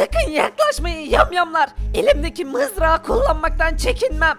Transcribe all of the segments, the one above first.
Sakın yaklaşmayın yamyamlar. Elimdeki mızrağı kullanmaktan çekinmem.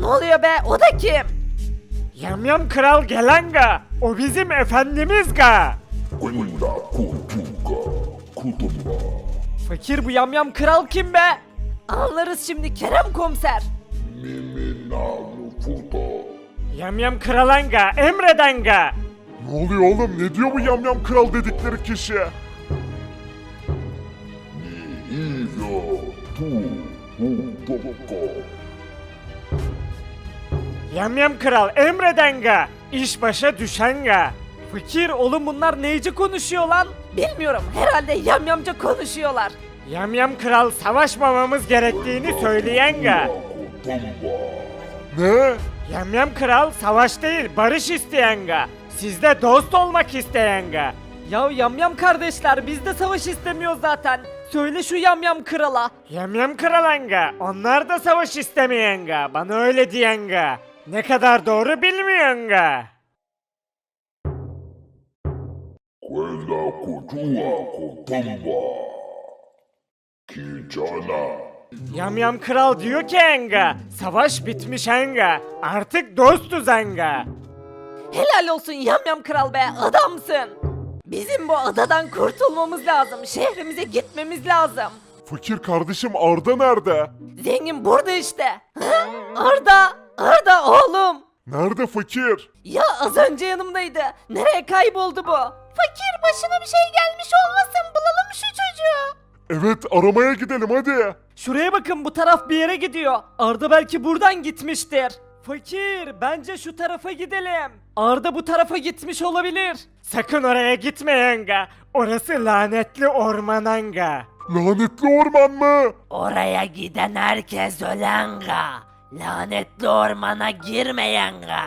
Ne oluyor be o da kim? Yamyam Kral Gelanga. O bizim efendimiz ga. Fakir bu yamyam kral kim be? Anlarız şimdi Kerem komiser. Yamyam kralanga emredanga. Ne oluyor oğlum? Ne diyor bu yamyam kral dedikleri kişi? Yamyam kral emredanga. İş başa düşenga. Fakir oğlum bunlar neyci konuşuyor lan? Bilmiyorum herhalde yamyamca konuşuyorlar. Yamyam kral savaşmamamız gerektiğini söyleyenga. Ne? Yamyam kral savaş değil barış isteyenga. Siz de dost olmak isteyenga. Ya yamyam kardeşler biz de savaş istemiyoruz zaten. Söyle şu yamyam krala. Yamyam kralanga. Onlar da savaş istemeyenga. Bana öyle diyenga. Ne kadar doğru bilmiyoranga. kwenda kujua kutamba kijana Yamyam kral diyor ki enga. Savaş bitmiş enga. Artık dostuz enga. Helal olsun yamyam kral be adamsın. Bizim bu adadan kurtulmamız lazım. Şehrimize gitmemiz lazım. Fakir kardeşim Arda nerede? Zengin burada işte. Ha? Arda, Arda oğlum. Nerede fakir? Ya az önce yanımdaydı. Nereye kayboldu bu? Fakir başına bir şey gelmiş olmasın. Bulalım şu çocuğu. Evet aramaya gidelim hadi. Şuraya bakın bu taraf bir yere gidiyor. Arda belki buradan gitmiştir. Fakir bence şu tarafa gidelim. Arda bu tarafa gitmiş olabilir. Sakın oraya gitme yanga. Orası lanetli orman anga. Lanetli orman mı? Oraya giden herkes ölenga. Lanetli ormana girmeyenga.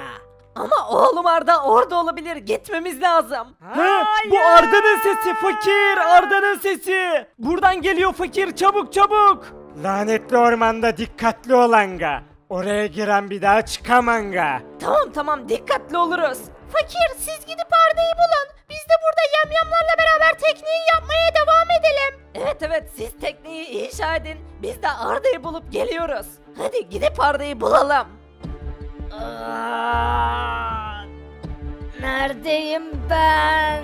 Ama oğlum Arda orada olabilir. Gitmemiz lazım. Ha, bu Arda'nın sesi fakir Arda'nın sesi. Buradan geliyor fakir çabuk çabuk. Lanetli ormanda dikkatli olanga. Oraya giren bir daha çıkamanga. Tamam tamam dikkatli oluruz. Fakir siz gidip Arda'yı bulun. Biz de burada yamyamlarla beraber tekneyi yapmaya devam edelim. Evet evet siz tekneyi inşa edin. Biz de Arda'yı bulup geliyoruz. Hadi gidip Arda'yı bulalım. Neredeyim ben?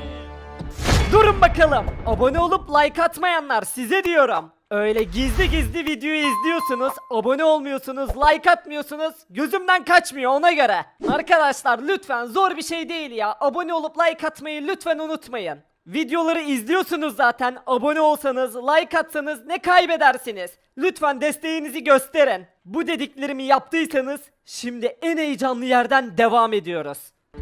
Durun bakalım. Abone olup like atmayanlar size diyorum. Öyle gizli gizli videoyu izliyorsunuz, abone olmuyorsunuz, like atmıyorsunuz, gözümden kaçmıyor ona göre. Arkadaşlar lütfen zor bir şey değil ya. Abone olup like atmayı lütfen unutmayın. Videoları izliyorsunuz zaten. Abone olsanız, like atsanız ne kaybedersiniz? Lütfen desteğinizi gösterin. Bu dediklerimi yaptıysanız şimdi en heyecanlı yerden devam ediyoruz. Hı?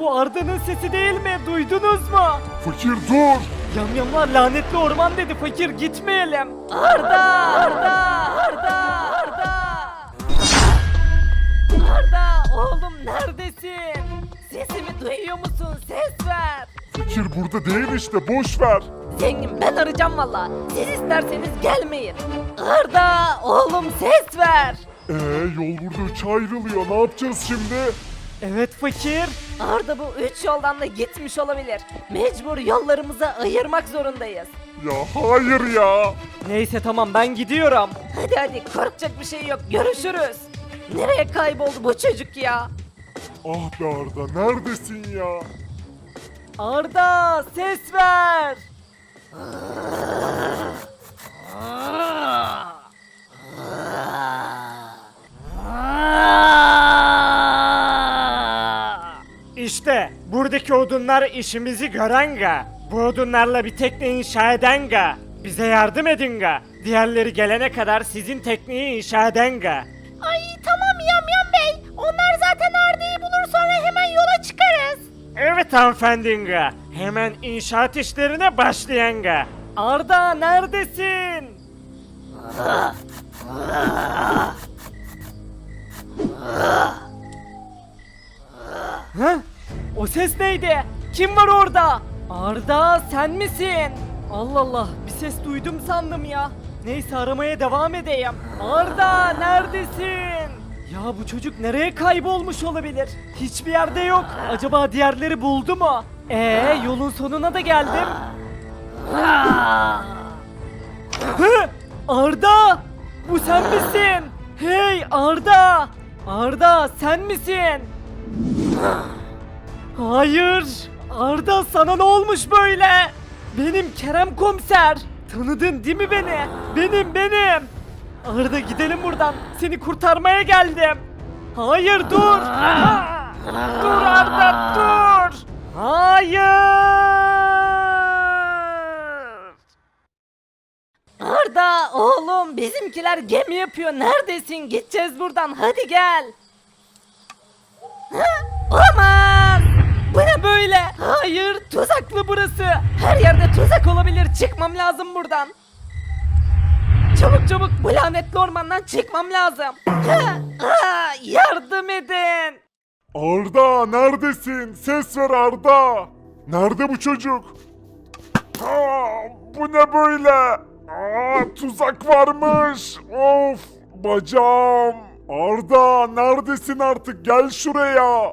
Bu Arda'nın sesi değil mi? Duydunuz mu? Fakir dur. Yamyamlar lanetli orman dedi fakir gitmeyelim. Arda! Arda! Arda! Arda! Arda! Oğlum neredesin? Sesimi duyuyor musun? Ses ver. Fakir burada değil işte boş ver. Zengin ben arayacağım valla. Siz isterseniz gelmeyin. Arda! Oğlum ses ver. Ee yol burada üçe ayrılıyor. Ne yapacağız şimdi? Evet fakir. Arda bu üç yoldan da gitmiş olabilir. Mecbur yollarımızı ayırmak zorundayız. Ya hayır ya. Neyse tamam ben gidiyorum. Hadi hadi korkacak bir şey yok. Görüşürüz. Nereye kayboldu bu çocuk ya? Ah be Arda neredesin ya? Arda ses ver. İşte buradaki odunlar işimizi görenga. Bu odunlarla bir tekne inşa edenga. Bize yardım edinga. Diğerleri gelene kadar sizin tekneyi inşa edenga. Ay tamam Yamyam Bey. Onlar zaten Arda'yı bulur sonra hemen yola çıkarız. Evet hanımefendinga. Hemen inşaat işlerine başlayenga. Arda neredesin? Hı? O ses neydi? Kim var orada? Arda sen misin? Allah Allah bir ses duydum sandım ya. Neyse aramaya devam edeyim. Arda neredesin? Ya bu çocuk nereye kaybolmuş olabilir? Hiçbir yerde yok. Acaba diğerleri buldu mu? Ee yolun sonuna da geldim. Hı? Arda! Bu sen misin? Hey Arda! Arda sen misin? Hayır! Arda sana ne olmuş böyle? Benim Kerem komiser. Tanıdın değil mi beni? Benim benim. Arda gidelim buradan. Seni kurtarmaya geldim. Hayır dur. Ha! Dur Arda dur. Hayır. Arda oğlum bizimkiler gemi yapıyor. Neredesin? Gideceğiz buradan. Hadi gel. Ha? Olamaz. Bu ne böyle? Hayır tuzaklı burası. Her yerde tuzak olabilir. Çıkmam lazım buradan. Çabuk çabuk bu lanetli ormandan çıkmam lazım. Ha? Aa, yardım edin. Arda neredesin? Ses ver Arda. Nerede bu çocuk? Aa, bu ne böyle? Aa, tuzak varmış. Of bacağım. Arda neredesin artık? Gel şuraya.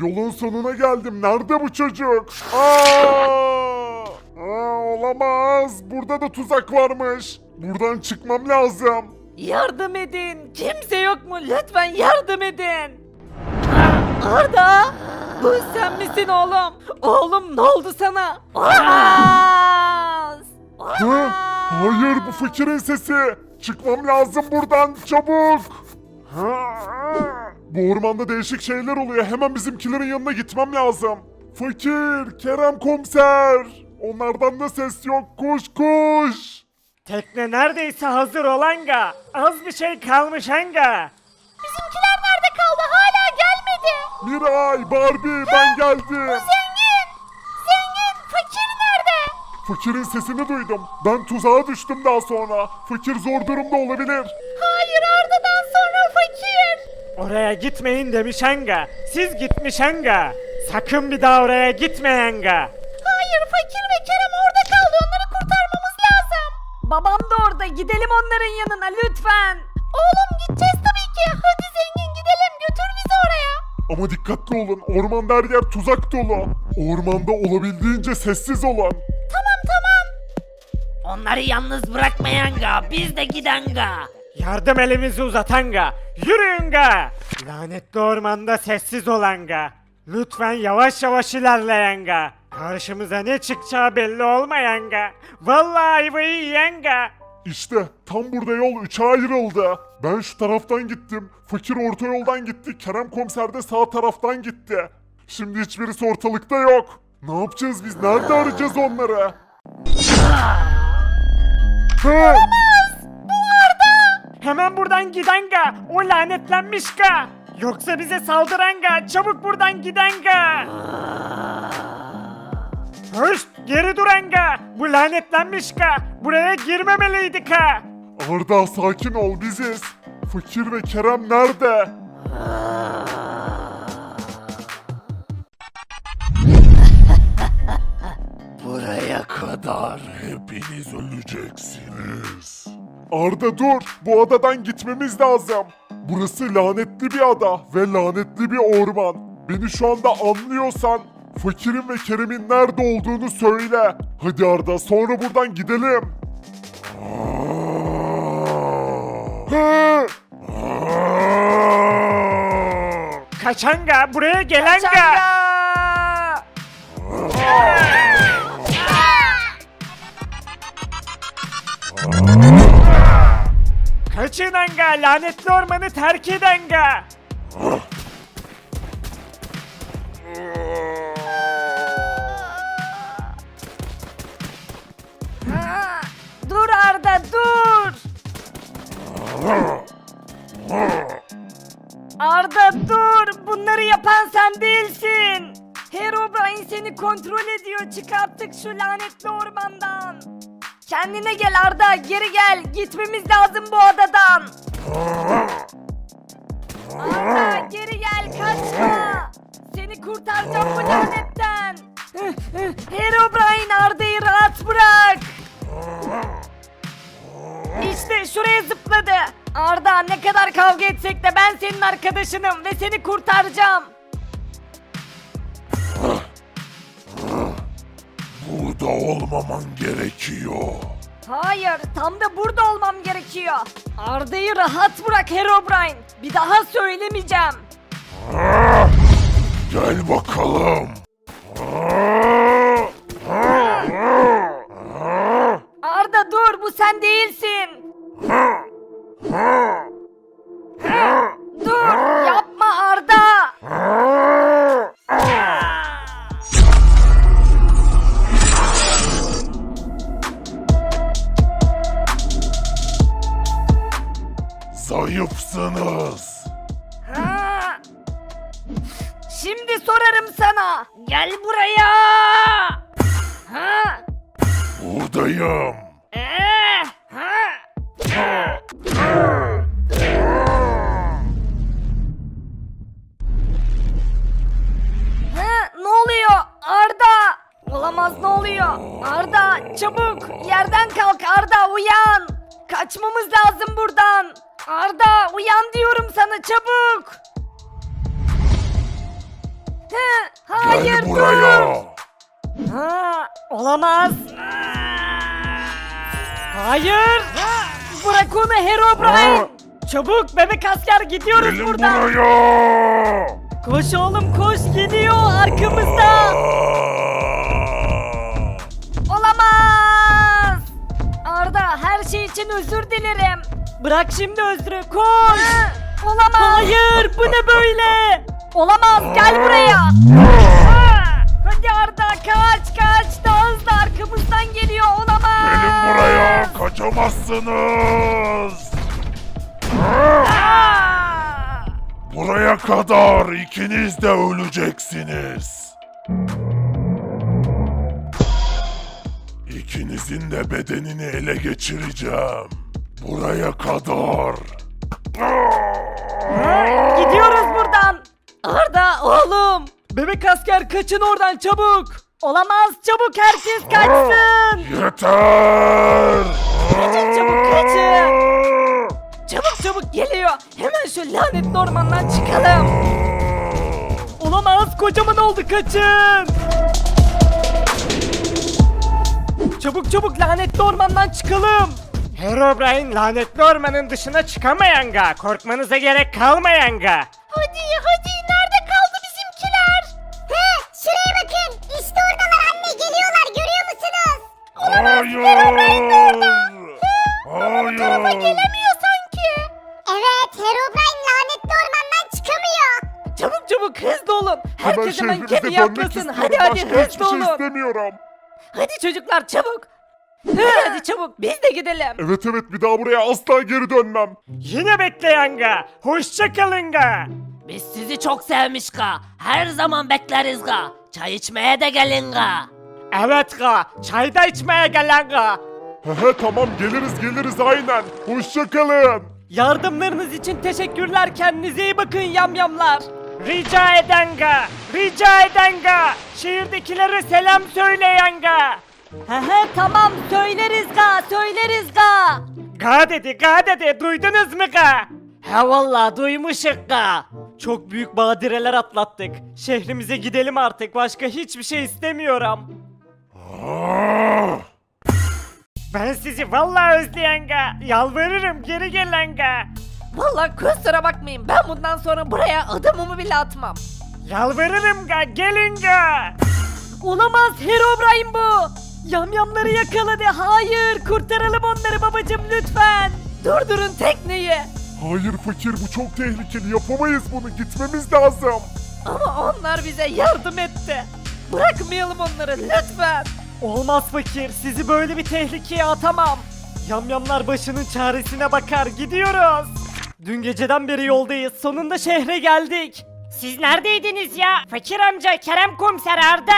Yolun sonuna geldim. Nerede bu çocuk? Aa, Aa, olamaz. Burada da tuzak varmış. Buradan çıkmam lazım. Yardım edin. Kimse yok mu? Lütfen yardım edin. Arda! Bu sen misin oğlum? Oğlum ne oldu sana? Olamaz! Hı? Hayır bu fakirin sesi. Çıkmam lazım buradan çabuk. Hı? Bu ormanda değişik şeyler oluyor. Hemen bizimkilerin yanına gitmem lazım. Fakir, Kerem komiser. Onlardan da ses yok. Koş koş. Tekne neredeyse hazır olanga. Az bir şey kalmış hanga. Bizimkiler nerede kaldı? Hala gelmedi. Miray, Barbie ben geldim. Zengin! Zengin! Fakir nerede? Fakirin sesini duydum. Ben tuzağa düştüm daha sonra. Fakir zor durumda olabilir. Oraya gitmeyin demiş hanga. Siz gitmiş hanga. Sakın bir daha oraya gitmeyenga. Hayır fakir ve Kerem orada kaldı. Onları kurtarmamız lazım. Babam da orada. Gidelim onların yanına lütfen. Oğlum gideceğiz tabii ki. Hadi zengin gidelim. Götür bizi oraya. Ama dikkatli olun. Ormanda her yer tuzak dolu. Ormanda olabildiğince sessiz olun. Tamam tamam. Onları yalnız bırakmayanga. Biz de gidanga. Yardım elimizi uzatanga. Yürüyünga. Lanetli ormanda sessiz olanga. Lütfen yavaş yavaş ilerleyanga. Karşımıza ne çıkacağı belli olmayanga. Vallahi ayvayı yiyenga. İşte tam burada yol üçe ayrıldı. Ben şu taraftan gittim. Fakir orta yoldan gitti. Kerem komiser de sağ taraftan gitti. Şimdi hiçbirisi ortalıkta yok. Ne yapacağız biz? Nerede arayacağız onları? Hı! Hemen buradan gidenga. O lanetlenmişka. Yoksa bize saldıranga. Çabuk buradan gidenga. Höşt geri duranga. Bu lanetlenmişka. Buraya girmemeliydik ha. Arda sakin ol biziz. Fakir ve Kerem nerede? Buraya kadar hepiniz öleceksiniz. Arda dur. Bu adadan gitmemiz lazım. Burası lanetli bir ada ve lanetli bir orman. Beni şu anda anlıyorsan Fakirin ve Kerem'in nerede olduğunu söyle. Hadi Arda sonra buradan gidelim. Hı! Kaçanga buraya gelenga. Kaçınanga lanetli ormanı terk edenga. Dur Arda dur. Arda dur. Bunları yapan sen değilsin. Herobrine seni kontrol ediyor. Çık artık şu lanetli ormandan. Kendine gel Arda. Geri gel. Gitmemiz lazım bu adadan. Arda geri gel. Kaçma. Seni kurtaracağım bu lanetten. Herobrine Arda'yı rahat bırak. İşte şuraya zıpladı. Arda ne kadar kavga etsek de ben senin arkadaşınım ve seni kurtaracağım. Burada olmaman gerekiyor. Hayır, tam da burada olmam gerekiyor. Arda'yı rahat bırak Herobrine. Bir daha söylemeyeceğim. Gel bakalım. Arda dur, bu sen değilsin. dur, Ha. Ha, ne oluyor? Arda! Olamaz ne oluyor? Arda çabuk yerden kalk Arda uyan. Kaçmamız lazım buradan. Arda uyan diyorum sana çabuk. Ha, hayır Gel dur. buraya. Ha, olamaz. Hayır. Bırak onu Herobrine. Çabuk bebek asker gidiyoruz Gelin buradan. buraya. Koş oğlum koş gidiyor arkamızda. Olamaz. Arda her şey için özür dilerim. Bırak şimdi özrü koş. Olamaz. Hayır bu ne böyle? Olamaz gel buraya. Hadi Arda kaç kaç daha hızlı arkamızdan geliyor. Kaçamazsınız. Buraya kadar ikiniz de öleceksiniz. İkinizin de bedenini ele geçireceğim. Buraya kadar. Gidiyoruz buradan. Arda oğlum. Bebek asker kaçın oradan çabuk. Olamaz çabuk herkes kaçsın. Yeter! Lanetli ormandan çıkalım. Olamaz kocaman oldu kaçın. Çabuk çabuk lanetli ormandan çıkalım. Herobrine lanetli ormanın dışına çıkamayanga. Korkmanıza gerek kalmayanga. Hadi hadi nerede kaldı bizimkiler? He şuraya bakın işte oradalar anne geliyorlar görüyor musunuz? Hayır! Hayır! Gelemiyor sanki. Evet Herobrine. Çabuk çabuk hızlı olun. Herkes hemen şehrimize dönmek atlasın. istiyorum. Hadi hadi Başka hiçbir hızlı şey olun. istemiyorum. Hadi çocuklar çabuk. Hadi hadi çabuk biz de gidelim. Evet evet bir daha buraya asla geri dönmem. Yine bekleyen ga. Hoşça kalın ga. Biz sizi çok sevmiş ga. Her zaman bekleriz ga. Çay içmeye de gelin ga. Evet ga. Çayda içmeye gelen ga. Hehe tamam geliriz geliriz aynen. Hoşçakalın. Yardımlarınız için teşekkürler. Kendinize iyi bakın yamyamlar. Rica eden ga. Rica eden ga. Şehirdekilere selam söyleyen ga. Hehe tamam söyleriz ga söyleriz ga. Ga dedi ga dedi duydunuz mu ga? He valla duymuşuk ga. Çok büyük badireler atlattık. Şehrimize gidelim artık başka hiçbir şey istemiyorum. Ah! Ben sizi vallahi özleyen ga. Yalvarırım geri gelen ga. Vallahi kusura bakmayın ben bundan sonra buraya adımımı bile atmam. Yalvarırım ga gelin ga. Olamaz Herobrine bu. Yamyamları yakaladı. Hayır kurtaralım onları babacım lütfen. Durdurun tekneyi. Hayır fakir bu çok tehlikeli yapamayız bunu gitmemiz lazım. Ama onlar bize yardım etti. Bırakmayalım onları lütfen. Olmaz fakir. Sizi böyle bir tehlikeye atamam. Yamyamlar başının çaresine bakar. Gidiyoruz. Dün geceden beri yoldayız. Sonunda şehre geldik. Siz neredeydiniz ya? Fakir amca, Kerem komiser Arda.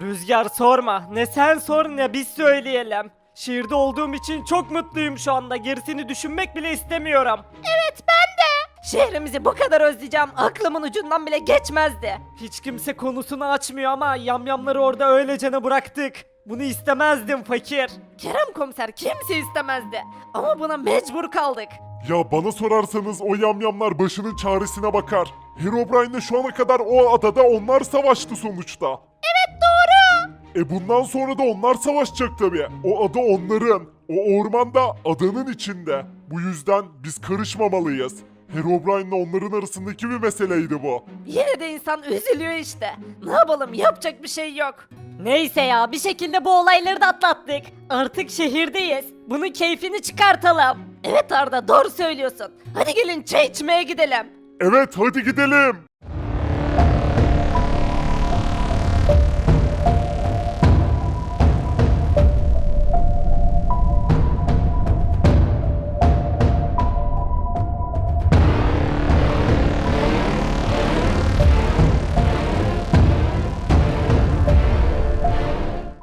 Rüzgar sorma. Ne sen sor ne biz söyleyelim. Şehirde olduğum için çok mutluyum şu anda. Gerisini düşünmek bile istemiyorum. Evet ben de. Şehrimizi bu kadar özleyeceğim aklımın ucundan bile geçmezdi. Hiç kimse konusunu açmıyor ama yamyamları orada öylecene bıraktık. Bunu istemezdim fakir. Kerem komiser kimse istemezdi. Ama buna mecbur kaldık. Ya bana sorarsanız o yamyamlar başının çaresine bakar. Herobrine'le şu ana kadar o adada onlar savaştı sonuçta. Evet doğru. E bundan sonra da onlar savaşacak tabii. O ada onların. O orman da adanın içinde. Bu yüzden biz karışmamalıyız. Herobrine'le onların arasındaki bir meseleydi bu. Yine de insan üzülüyor işte. Ne yapalım yapacak bir şey yok. Neyse ya bir şekilde bu olayları da atlattık. Artık şehirdeyiz. Bunun keyfini çıkartalım. Evet Arda doğru söylüyorsun. Hadi gelin çay içmeye gidelim. Evet hadi gidelim.